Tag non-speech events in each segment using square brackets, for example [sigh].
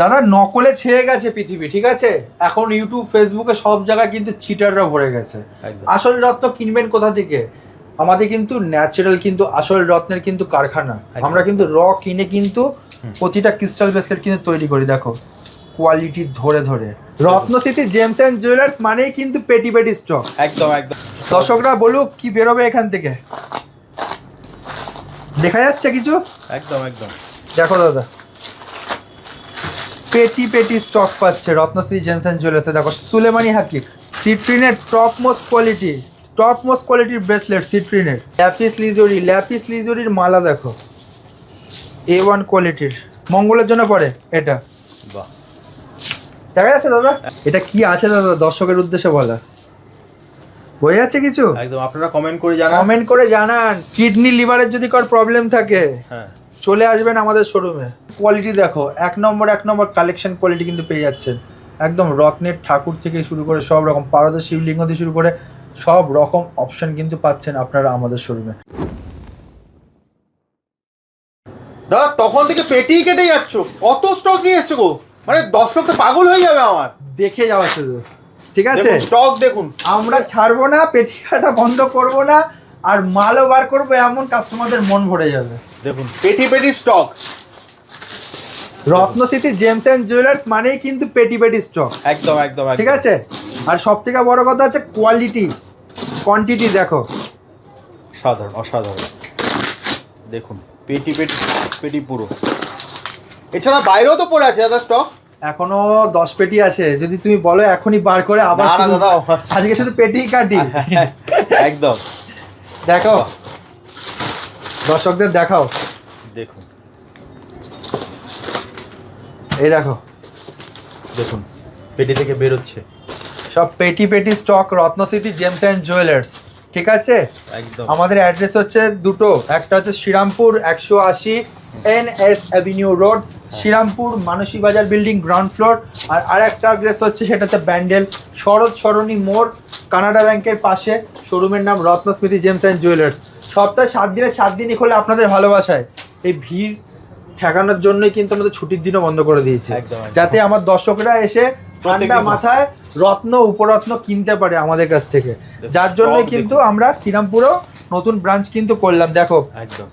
দাদা নকলে ছেয়ে গেছে পৃথিবী ঠিক আছে? এখন ইউটিউব ফেসবুকে সব জায়গায় কিন্তু চিটাররা ভরে গেছে। আসল রত্ন কিনবেন কোথা থেকে? আমাদের কিন্তু ন্যাচারাল কিন্তু আসল রত্নের কিন্তু কারখানা। আমরা কিন্তু র কিনে কিন্তু প্রতিটা ক্রিস্টাল ব্রেসলেট কিন্তু তৈরি করি দেখো। কোয়ালিটি ধরে ধরে। রত্নস্মৃতি জেমস অ্যান্ড জুয়েলার্স মানেই কিন্তু পেটি পেটি স্টক একদম একদম। দর্শকরা বলুক কি বেরোবে এখান থেকে? দেখা যাচ্ছে কিছু? একদম একদম। দেখো দাদা। পেটি পেটি স্টক পাচ্ছে রত্নশ্রী জেনসেন জুয়েলার্সে দেখো সুলেমানি হাকিক সিট্রিনের top most quality top most কোয়ালিটির ব্রেসলেট সিট্রিনের ল্যাপিস লিজুরি ল্যাপিস লিজুরির মালা দেখো। এ ওয়ান কোয়ালিটির মঙ্গলের জন্য পড়ে এটা। বাহ। দেখা যাচ্ছে দাদা? এটা কি আছে দাদা দর্শকের উদ্দেশ্যে বলা বোঝা যাচ্ছে কিছু? একদম আপনারা কমেন্ট করে জানান। কমেন্ট করে জানান। কিডনি লিভারের যদি কার প্রবলেম থাকে। হ্যাঁ। চলে আসবেন আমাদের শোরুমে কোয়ালিটি দেখো এক নম্বর এক নম্বর কালেকশন কোয়ালিটি কিন্তু পেয়ে যাচ্ছেন। একদম রত্নের ঠাকুর থেকে শুরু করে সব রকম পারদের শিবলিঙ্গ থেকে শুরু করে সব রকম অপশন কিন্তু পাচ্ছেন আপনারা আমাদের শোরুমে দাদা তখন থেকে পেটি কেটে যাচ্ছ। কত স্টক নিয়ে এসছো গো? মানে দর্শক তো পাগল হয়ে যাবে আমার। দেখে যাওয়া শুধু ঠিক আছে? স্টক দেখুন। আমরা ছাড়বো না পেটি কাটা বন্ধ করব না। আর মালও বার করব এমন কাস্টমারদের মন ভরে যাবে। দেখুন পেটি পেটি stock Ratna city gems and jewellers মানেই কিন্তু পেটি পেটি স্টক একদম একদম। ঠিক আছে? আর সব থেকে বড় কথা হচ্ছে কোয়ালিটি কোয়ান্টিটি দেখো। সাধারণ অসাধারণ। দেখুন পেটি পেটি পেটি পুরো। এছাড়া বাইরেও তো পড়ে আছে দাদা স্টক এখনও দশ পেটি আছে। যদি তুমি বলো এখনই বার করে আবার। আজকে শুধু পেটি কাটি। [laughs] একদম। দেখো দর্শকদের দেখাও। দেখুন। এই দেখো। দেখুন পেটি থেকে বেরোচ্ছে। সব পেটি পেটি stock Ratna city gems and jewellers ঠিক আছে? একদম। আমাদের অ্যাড্রেস হচ্ছে দুটো। একটা হচ্ছে শ্রীরামপুর একশো আশি N S avenue road Serampore Manasi বাজার বিল্ডিং গ্রাউন্ড ফ্লোর আর আরেকটা অ্যাড্রেস হচ্ছে সেটা হচ্ছে ব্যান্ডেল শরৎ সরণী মোড় কানাডা ব্যাংকের পাশে শোরুমের নাম রত্নস্মৃতি জেমস অ্যান্ড জুয়েলার্স। সপ্তাহে সাত দিনে সাত দিনই খোলে আপনাদের ভালোবাসায়। এই ভিড় ঠেকানোর জন্যই কিন্তু আমাদের ছুটির দিনও বন্ধ করে দিয়েছি। যাতে আমার দর্শকরা এসে ঠান্ডা মাথায় রত্ন উপরত্ন কিনতে পারে আমাদের কাছ থেকে। যার জন্য কিন্তু আমরা শ্রীরামপুরেও নতুন ব্রাঞ্চ কিন্তু করলাম। দেখো একদম।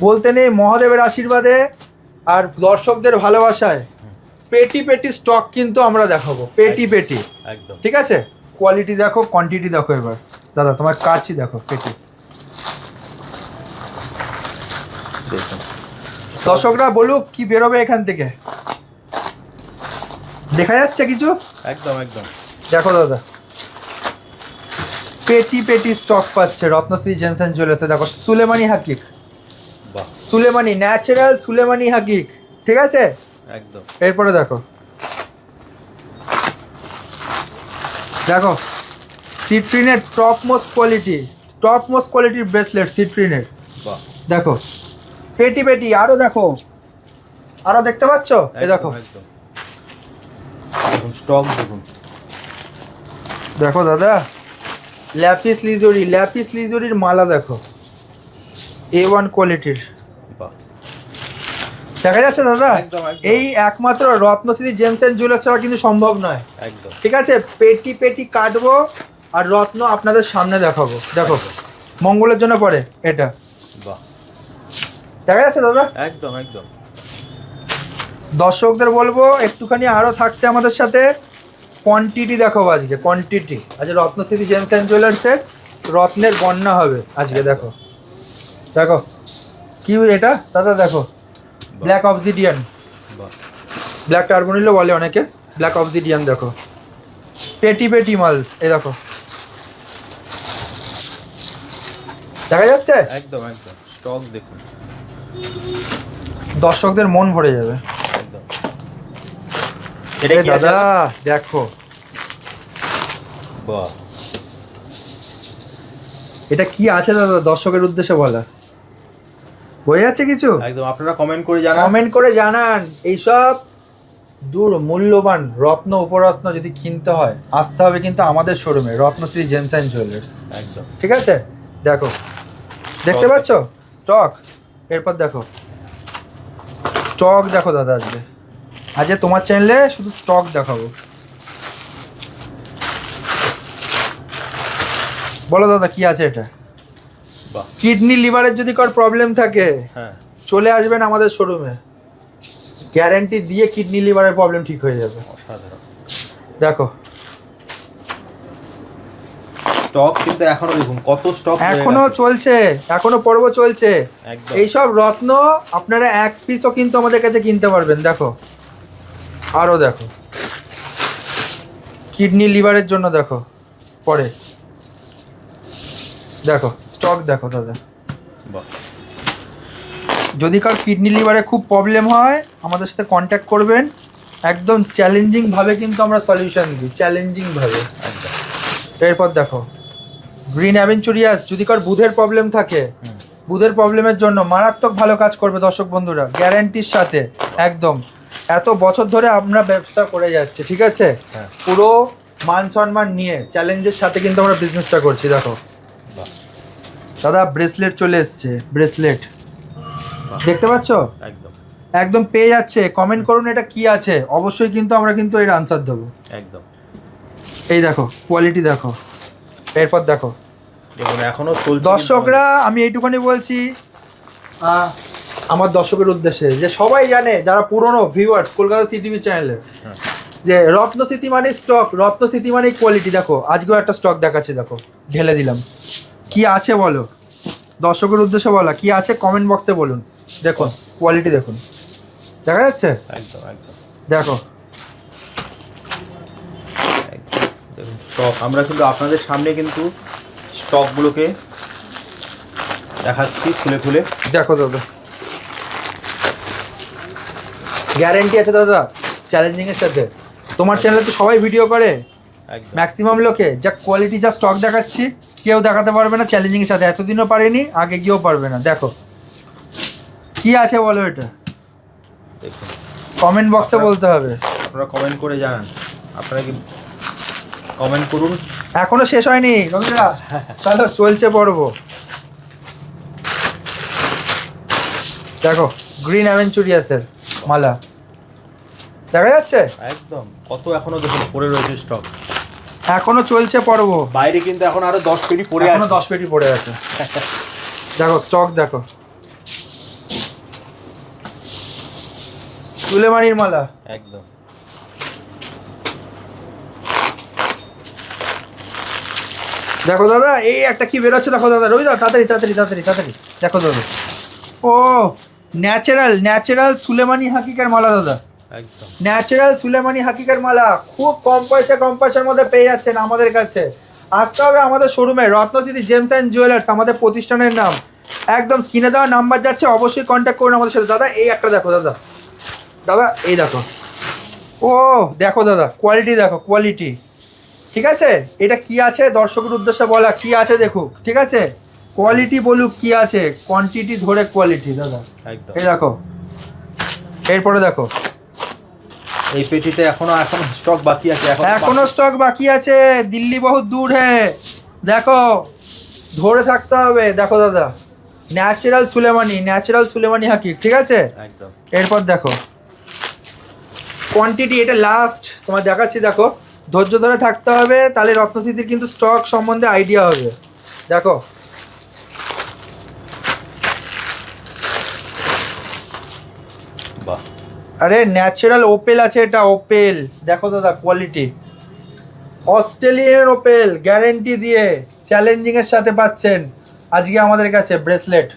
বলতে নেই মহাদেবের আশীর্বাদে আর দর্শকদের ভালোবাসায়। পেটি পেটি স্টক কিন্তু আমরা দেখাবো। পেটি পেটি। একদম। ঠিক আছে? কোয়ালিটি দেখো কোয়ান্টিটি দেখো এবার। দাদা তোমার কাটছি দেখো পেটি দেখুন। দর্শকরা বলুক কি বেরোবে এখান থেকে? দেখা যাচ্ছে কিছু? একদম একদম। দেখো দাদা। পেটি পেটি স্টক পাচ্ছে রত্নশ্রী জেনসেন জুয়েলার্সে দেখো সুলেমানি হাকিক। বাহ। সুলেমানি ন্যাচারাল সুলেমানি হাকিক। ঠিক আছে? একদম। এরপরে দেখো। দেখো সিট্রিনের top most quality top most কোয়ালিটির ব্রেসলেট সিট্রিনের দেখো পেটি পেটি আরও দেখো। আরও দেখতে পাচ্ছ? এই দেখো। স্টক দেখুন দেখো দাদা ল্যাপিস লিজুরি ল্যাপিস লিজুরির মালা দেখো। এ ওয়ান কোয়ালিটির দেখা যাচ্ছে দাদা। এই একমাত্র রত্নশ্রী জেমস অ্যান্ড জুয়েলার্স ছাড়া কিন্তু সম্ভব নয়। একদম। ঠিক আছে? পেটি পেটি কাটবো আর রত্ন আপনাদের সামনে দেখাবো। দেখো মঙ্গলের জন্য পরে এটা। বাহ। দেখা যাচ্ছে দাদা? একদম একদম। দর্শকদের বলব একটুখানি আরও থাকতে আমাদের সাথে। কোয়ান্টিটি দেখো আজকে কোয়ান্টিটি আজকে রত্নশ্রী জেমস অ্যান্ড জুয়েলার্সের রত্নের বন্যা হবে আজকে দেখো। দেখো কি এটা? দাদা দেখো। ব্ল্যাক অবজিডিয়ান ব্ল্যাক টার্বনিলও বলে অনেকে। ব্ল্যাক অবজিডিয়ান দেখো। পেটি পেটি মাল এই দেখো। দেখা যাচ্ছে? একদম একদম। স্টক দেখুন। দর্শকদের মন ভরে যাবে। এটা দাদা দাদা দেখো। বাহ। এটা কি আছে দাদা? দর্শকের উদ্দেশ্যে বলা। বোঝা যাচ্ছে কিছু? একদম আপনারা কমেন্ট করে জানান। কমেন্ট করে জানান। এইসব দূর মূল্যবান রত্ন উপরত্ন যদি কিনতে হয় আসতে হবে কিন্তু আমাদের শোরুমে রত্নশ্রী জেমস অ্যান্ড জুয়েলার্স। একদম। ঠিক আছে? দেখো। দেখতে পাচ্ছ? স্টক এরপর দেখো। স্টক দেখো দাদা আজকে। আজ তোমার চ্যানেলে শুধু স্টক দেখাবো। বলো দাদা কি আছে এটা? কিডনি লিভারের যদি কার প্রবলেম থাকে হ্যাঁ। চলে আসবেন আমাদের শোরুমে। গ্যারান্টি দিয়ে কিডনি লিভারের প্রবলেম ঠিক হয়ে যাবে। অসাধারণ। দেখো। স্টক কিন্তু এখনও দেখুন কত স্টক এখনও চলছে এখনও পর্ব চলছে। এইসব রত্ন আপনারা এক পিসও কিন্তু আমাদের কাছে কিনতে পারবেন দেখো। আরও দেখো। কিডনি লিভারের জন্য দেখো পরে। দেখো। স্টক দেখো দাদা। বাহ। যদি কার কিডনি লিভারে খুব প্রবলেম হয় আমাদের সাথে কন্ট্যাক্ট করবেন। একদম চ্যালেঞ্জিংভাবে কিন্তু আমরা সলিউশন দিই চ্যালেঞ্জিংভাবে একদম এরপর দেখো গ্রিন অ্যাভেঞ্চুরিয়াস যদি কার বুধের প্রবলেম থাকে বুধের প্রবলেমের জন্য মারাত্মক ভালো কাজ করবে দর্শক বন্ধুরা গ্যারান্টির সাথে একদম। এত বছর ধরে আমরা ব্যবসা করে যাচ্ছি ঠিক আছে? হ্যাঁ। পুরো মান সম্মান নিয়ে চ্যালেঞ্জের সাথে কিন্তু আমরা বিজনেসটা করছি দেখো। দাদা ব্রেসলেট চলে এসছে ব্রেসলেট দেখতে পাচ্ছ? একদম। একদম পেয়ে যাচ্ছে। কমেন্ট করুন এটা কি আছে। অবশ্যই কিন্তু আমরা কিন্তু এর আনসার দেবো। একদম। এই দেখো কোয়ালিটি দেখো। এরপর দেখো। দেখুন এখনও দর্শকরা আমি এইটুখানি বলছি আমার দর্শকের উদ্দেশ্যে যে সবাই জানে যারা পুরনো ভিউয়ার্স কলকাতা সিটিভি চ্যানেলে। যে রত্ন স্মৃতি মানে স্টক রত্ন স্মৃতি মানে কোয়ালিটি দেখো আজকেও একটা স্টক দেখাচ্ছে দেখো ঢেলে দিলাম। কি আছে বলো? দর্শকের উদ্দেশ্যে বলা কি আছে কমেন্ট বক্সে বলুন। দেখুন কোয়ালিটি দেখুন। দেখা যাচ্ছে? একদম একদম। দেখো। স্টক আমরা কিন্তু আপনাদের সামনে কিন্তু স্টকগুলোকে দেখাচ্ছি খুলে খুলে। দেখো দাদা গ্যারেন্টি আছে দাদা চ্যালেঞ্জিংয়ের সাথে। তোমার চ্যানেলে তো সবাই ভিডিও করে। ম্যাক্সিমাম লোকে যা কোয়ালিটি যা স্টক দেখাচ্ছি কেউ দেখাতে পারবে না চ্যালেঞ্জিং এর সাথে। এতদিনও পারেনি আগে গিয়েও পারবে না। দেখো। কি আছে বলো এটা? কমেন্ট বক্সে বলতে হবে। আপনারা কমেন্ট করে জানান। আপনারা কি কমেন্ট করুন? এখনও শেষ হয়নি রবিদা চলো চলছে পর্ব। দেখো গ্রিন অ্যাভেঞ্চুরিয়াসের মালা। দেখা যাচ্ছে? একদম। কত এখনও দেখুন পড়ে রয়েছে স্টক এখনও চলছে পর্ব। বাইরে কিন্তু এখন আরও দশ পেটি পড়ে আছে। দশ পেটি পড়ে আছে। দেখো স্টক দেখো। সুলেমানির মালা। একদম। দেখো দাদা এই একটা কি বেরোচ্ছে? দেখো দাদা রবি দাদা তাড়াতাড়ি তাড়াতাড়ি তাড়াতাড়ি তাড়াতাড়ি। দেখো দাদা। ও ন্যাচারাল ন্যাচারাল সুলেমানি হাকিকার মালা দাদা। ন্যাচারাল সুলেমানি হাকিকার মালা খুব কম পয়সা কম পয়সার মধ্যে পেয়ে যাচ্ছেন আমাদের কাছে। আসতে হবে আমাদের শোরুমে রত্নশ্রী জেমস অ্যান্ড জুয়েলার্স আমাদের প্রতিষ্ঠানের নাম একদম স্ক্রিনে দেওয়া নাম্বার যাচ্ছে অবশ্যই কন্ট্যাক্ট করুন আমাদের সাথে। দাদা এই একটা দেখো দাদা। দাদা এই দেখো। ও দেখো দাদা কোয়ালিটি দেখো কোয়ালিটি ঠিক আছে? এটা কি আছে? দর্শকের উদ্দেশ্যে বলা কি আছে দেখুক। ঠিক আছে? কোয়ালিটি বলুক কি আছে? কোয়ান্টিটি ধরে কোয়ালিটি দাদা। এই দেখো। এরপরে দেখো। এই পেটিতে এখনও এখনও স্টক বাকি আছে এখন স্টক বাকি আছে দিল্লি বহুত দূর হে। দেখো ধরে থাকতে হবে। দেখো দাদা ন্যাচারাল সুলেমানি ন্যাচারাল সুলেমানি হাকি ঠিক আছে? একদম। এরপর দেখো কোয়ান্টিটি এটা লাস্ট তোমার দেখাচ্ছি দেখো। ধৈর্য ধরে থাকতে হবে তাহলে রত্নস্মৃতির কিন্তু স্টক সম্বন্ধে আইডিয়া হবে। দেখো আরে ন্যাচারাল ওপেল আছে এটা ওপেল দেখো দাদা কোয়ালিটি অস্ট্রেলিয়ান ওপেল গ্যারেন্টি দিয়ে চ্যালেঞ্জিং এর সাথে পাচ্ছেন আজকে আমাদের কাছে bracelet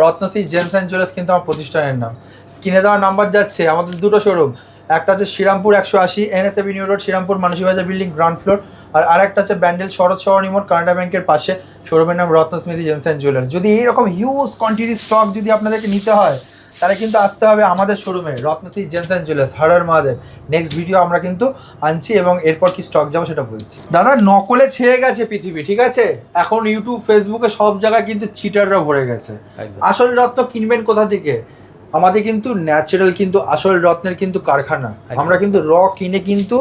Ratnashree gems and jewellers কিন্তু আমার প্রতিষ্ঠানের নাম। স্ক্রিনে দেওয়া নাম্বার যাচ্ছে, আমাদের দুটো শোরুম একটা হচ্ছে শ্রীরামপুর একশো আশি NS avenue road Serampore Manasibazar building ground floor আর আরেকটা হচ্ছে ব্যান্ডেল শরৎ সরণী মোড় কানাডা ব্যাংকের পাশে। শোরুমের নাম রত্নস্মৃতি জেমস অ্যান্ড জুয়েলার্স যদি এইরকম হিউজ কোয়ান্টিটি স্টক যদি আপনাদেরকে নিতে হয় তাহলে কিন্তু আসতে হবে আমাদের শোরুমে রত্নশ্রী জেমস অ্যান্ড জুয়েলার্স হারার মহাদেব। নেক্সট ভিডিও আমরা কিন্তু আনছি এবং এরপর কি স্টক যাব সেটা বলছি। দাদা নকলে ছেয়ে গেছে পৃথিবী ঠিক আছে? এখন ইউটিউব ফেসবুকে সব জায়গায় কিন্তু চিটাররা ভরে গেছে। আসল রত্ন কিনবেন কোথা থেকে? আমাদের কিন্তু ন্যাচারাল কিন্তু আসল রত্নের কিন্তু কারখানা। আমরা কিন্তু র কিনে কিন্তু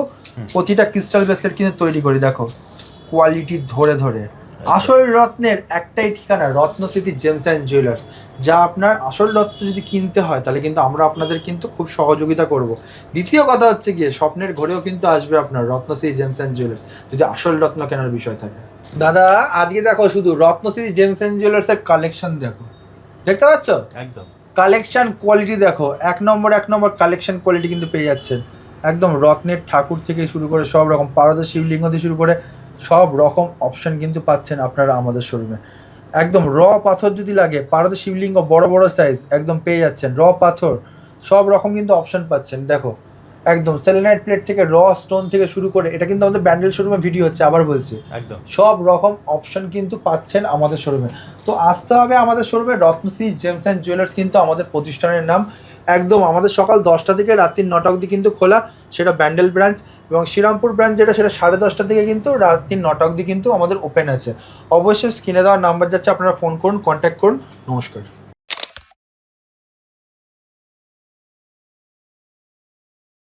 প্রতিটা ক্রিস্টাল ব্রেসলেট কিন্তু তৈরি করি দেখো। কোয়ালিটি ধরে ধরে। আসল রত্নের একটাই ঠিকানা Ratna city gems and jewellers. যা আপনার আসল রত্ন যদি কিনতে হয় তাহলে কিন্তু আমরা আপনাদের কিন্তু খুব সহযোগিতা করব। দ্বিতীয় কথা হচ্ছে গিয়ে স্বপ্নের ঘরেও কিন্তু আসবে আপনার Ratna city gems and jewellers যদি আসল রত্ন কেনার বিষয় থাকে। দাদা আজকে দেখো শুধু রত্ন সিটি জেমস অ্যান্ড জুয়েলার্সের কালেকশন দেখো। দেখতে পাচ্ছ? একদম। কালেকশন কোয়ালিটি দেখো এক নম্বর এক নম্বর কালেকশন কোয়ালিটি কিন্তু পেয়ে যাচ্ছেন। একদম রত্নের ঠাকুর থেকে শুরু করে সব রকম পারদ শিবলিঙ্গ থেকে শুরু করে সব রকম অপশন কিন্তু পাচ্ছেন আপনারা আমাদের শোরুমে একদম র পাথর যদি লাগে পারদ শিবলিঙ্গ বড় বড় সাইজ একদম পেয়ে যাচ্ছেন। র পাথর সব রকম কিন্তু অপশন পাচ্ছেন। দেখো একদম সেলেনাইট প্লেট থেকে র স্টোন থেকে শুরু করে এটা কিন্তু আমাদের ব্যান্ডেল শোরুমে ভিডিও হচ্ছে আবার বলছি। একদম। সব রকম অপশন কিন্তু পাচ্ছেন আমাদের শোরুমে তো আসতে হবে আমাদের শোরুমে রত্নশ্রী জেমস অ্যান্ড জুয়েলার্স কিন্তু আমাদের প্রতিষ্ঠানের নাম। একদম আমাদের সকাল দশটা থেকে রাত্রি নটা অবধি কিন্তু খোলা সেটা ব্যান্ডেল ব্রাঞ্চ এবং শ্রীরামপুর ব্রাঞ্চ যেটা, সেটা সাড়ে দশটার দিকে কিন্তু রাত্রি নটা অবধি কিন্তু আমাদের ওপেন আছে। অবশ্যই স্ক্রিনে দেওয়ার নাম্বার যাচ্ছে, আপনারা ফোন করুন কন্ট্যাক্ট করুন। নমস্কার।